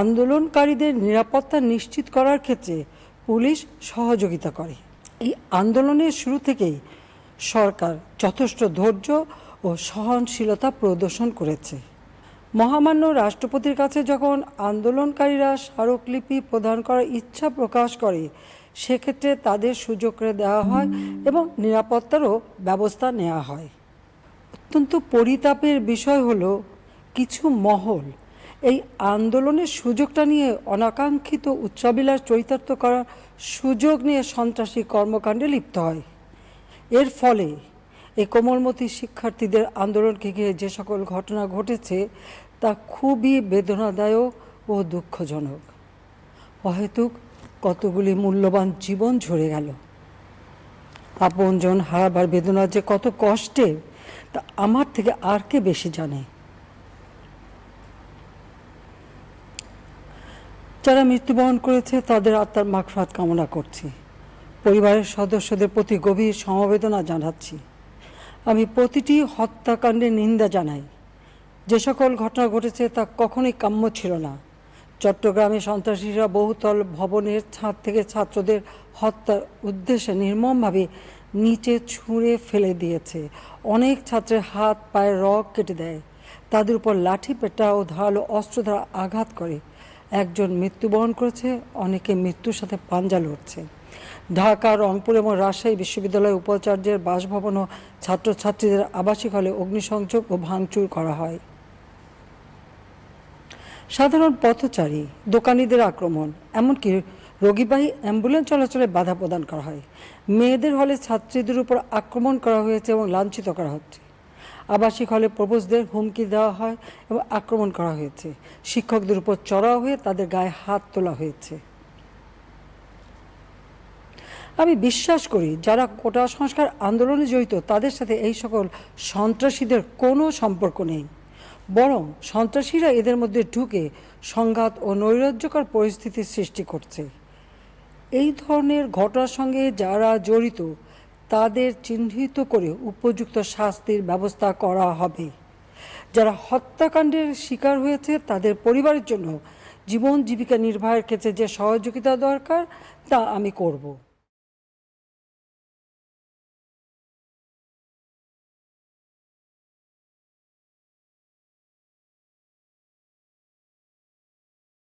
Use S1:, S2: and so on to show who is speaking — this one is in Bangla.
S1: আন্দোলনকারীদের নিরাপত্তা নিশ্চিত করার ক্ষেত্রে পুলিশ সহযোগিতা করে। এই আন্দোলনের শুরু থেকেই সরকার যথেষ্ট ধৈর্য ও সহনশীলতা প্রদর্শন করেছে। মহামান্য রাষ্ট্রপতির কাছে যখন আন্দোলনকারীরা স্মারকলিপি প্রদান করার ইচ্ছা প্রকাশ করে, সেক্ষেত্রে তাদের সুযোগ করে দেওয়া হয় এবং নিরাপত্তারও ব্যবস্থা নেওয়া হয়। অত্যন্ত পরিতাপের বিষয় হলো কিছু মহল এই আন্দোলনের সুযোগটা নিয়ে অনাকাঙ্ক্ষিত উচ্চাবিলাস চরিতার্থ করার সুযোগ নিয়ে সন্ত্রাসী কর্মকাণ্ডে লিপ্ত হয়। এর ফলে এই কোমলমতি শিক্ষার্থীদের আন্দোলনকে ঘিরে যে সকল ঘটনা ঘটেছে, তা খুবই বেদনাদায়ক ও দুঃখজনক। অহেতুক কতগুলি মূল্যবান জীবন ঝরে গেল। আপনজন হারাবার বেদনা যে কত কষ্টে, তা আমার থেকে আর কে বেশি জানে? যারা মৃত্যুবরণ করেছে, তাদের আত্মার মাগফাত কামনা করছি। পরিবারের সদস্যদের প্রতি গভীর সমবেদনা জানাচ্ছি। আমি প্রতিটি হত্যাকাণ্ডের নিন্দা জানাই। যে সকল ঘটনা ঘটেছে তা কখনোই কাম্য ছিল না। চট্টগ্রামে সন্ত্রাসীরা বহুতল ভবনের ছাদ থেকে ছাত্রদের হত্যার উদ্দেশ্যে নির্মমভাবে নিচে ছুঁড়ে ফেলে দিয়েছে। অনেক ছাত্রের হাত, পায়ের রগ কেটে দেয়। তাদের উপর লাঠি পেটা ও ধারালো অস্ত্র দ্বারা আঘাত করে। একজন মৃত্যুবরণ করেছে, অনেকে মৃত্যুর সাথে পাঞ্জা লড়ছে। ঢাকা, রংপুর এবং রাজশাহী বিশ্ববিদ্যালয়ের উপাচার্যের বাসভবন ও ছাত্রছাত্রীদের আবাসিক হলে অগ্নিসংযোগ ও ভাঙচুর করা হয়। সাধারণ পথচারী, দোকানিদের আক্রমণ, এমনকি রোগীবাহী অ্যাম্বুলেন্স চলাচলে বাধা প্রদান করা হয়। মেয়েদের হলে ছাত্রীদের উপর আক্রমণ করা হয়েছে এবং লাঞ্ছিত করা হচ্ছে। আবাসিক হলে প্রবোজদের হুমকি দেওয়া হয় এবং আক্রমণ করা হয়েছে। শিক্ষকদের উপর চড়াও হয়ে তাদের গায়ে হাত তোলা হয়েছে। আমি বিশ্বাস করি, যারা কোটা সংস্কার আন্দোলনে জড়িত, তাদের সাথে এই সকল সন্ত্রাসীদের কোনো সম্পর্ক নেই। বরং সন্ত্রাসীরা এদের মধ্যে ঢুকে সংঘাত ও নৈরাজ্যকর পরিস্থিতির সৃষ্টি করছে। এই ধরনের ঘটনার সঙ্গে যারা জড়িত তাদের চিহ্নিত করে উপযুক্ত শাস্তির ব্যবস্থা করা হবে। যারা হত্যাকাণ্ডের শিকার হয়েছে, তাদের পরিবারের জন্য জীবন জীবিকা নির্বাহের ক্ষেত্রে যে সহযোগিতা দরকার, তা আমি করব।